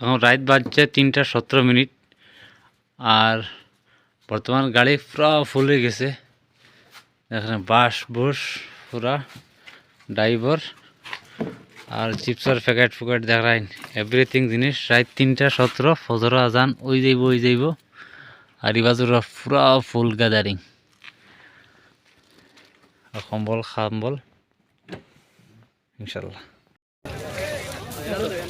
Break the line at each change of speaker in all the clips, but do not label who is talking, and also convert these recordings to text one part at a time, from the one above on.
এখন রাত বাজছে তিনটা সতেরো মিনিট। আর বর্তমান গাড়ি পুরা ফুল গেছে। এখানে বাস বুস পুরা ড্রাইভার আর চিপসের প্যাকেট ফ্যাকেট দেখাইন। এভরিথিং জিনিস। রাত তিনটা সতেরো, ফজর আজান, ওই যাইব ওই যাইব। আর ইবাজুর পুরা ফুল গ্যাদারিং আর কম্বল, খাম্বল। ইনশাল্লাহ
আমার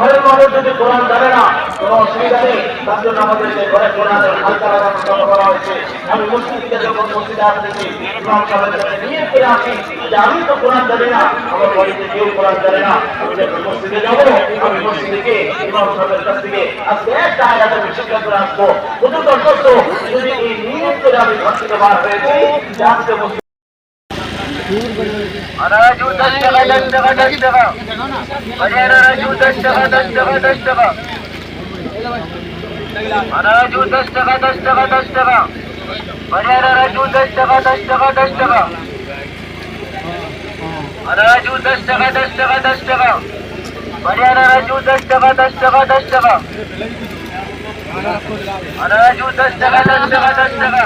ঘরের মানুষ যদি কোরআন জানে না, কোনো অসুবিধা নেই। তার জন্য আমাদেরকে ঘরে কোরআনের হালকা জন্য করা হয়েছে। আমি মসজিদকে যখন মসজিদে আসতেছি ইমাম সাহেবের নিয়ে ফিরে আসি যে, আমি তো কোরআন জানি না, আমার বাড়িতে কেউ কোরআন জানে না। আমি যখন মসজিদে যাব, আমি মসজিদে গিয়ে ইমাম সাহেবের কাছ থেকে আজকে একটা আয়াত আমি শিক্ষা করে আসব। দর্শক, যদি এই নিয়ম করে আমি ঘর থেকে বার হয়েছি, যে আজকে মসজিদ রাজু দশ টাকা দশ টাকা দশ টাকা হরিয়ানা রাজু দশ টাকা দশ টাকা দশ টাকা রাজু দশ টাকা দশ টাকা দশ টাকা হরিয়ানা রাজু দশ টাকা দশ টাকা দশ টাকা রাজু দশ টাকা দশ টাকা দশ টাকা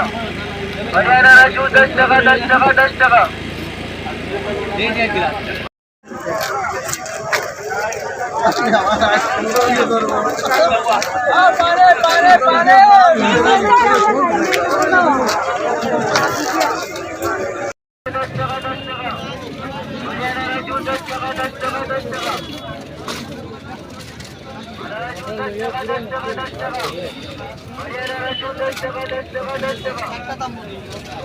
হরিয়ানা রাজু দশ টাকা দশ টাকা দশ টাকা টাকা টাকা টাকা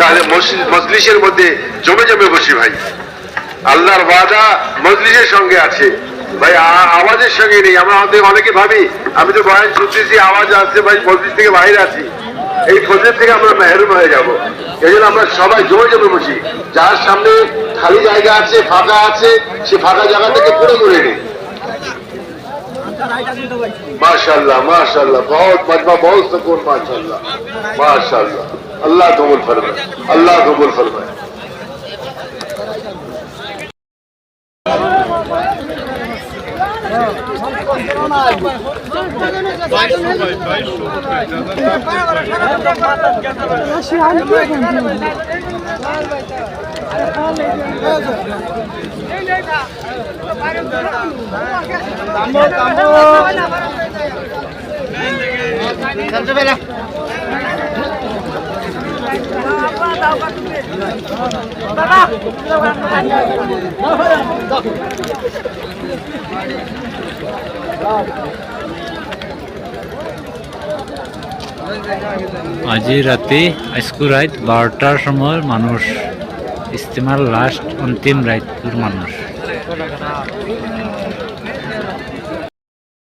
তাহলে
মজলিসের মধ্যে জমে জমে বসি ভাই। আল্লাহর ওয়াদা মজলিসের সঙ্গে আছে। ভাই আওয়াজের সঙ্গে নেই। আমরা আমাদের অনেকে ভাবি, আমি তো বয়ান শুনতেছি, আওয়াজ আসছে, ভাই মসজিদ থেকে বাইরে আছি। এই ফজর থেকে আমরা মেহরুম হয়ে যাব। এই জন্য আমরা সবাই জমে জমে বসি। যার সামনে খালি জায়গা আছে, ফাঁকা আছে, সে ফাঁকা জায়গা থেকে পুরো করে নিই माशाल्लाह माशाल्लाह बहुत मजमा बहुत सुकून माशाल्लाह माशाल्लाह अल्लाह कबूल फरमाए अल्लाह कबूल फरमाए
আজি রাতে আজকু রাত বারোটার সময় মানুষ ইস্তেমার লাস্ট অন্তিম রাতর মানুষ 这边儿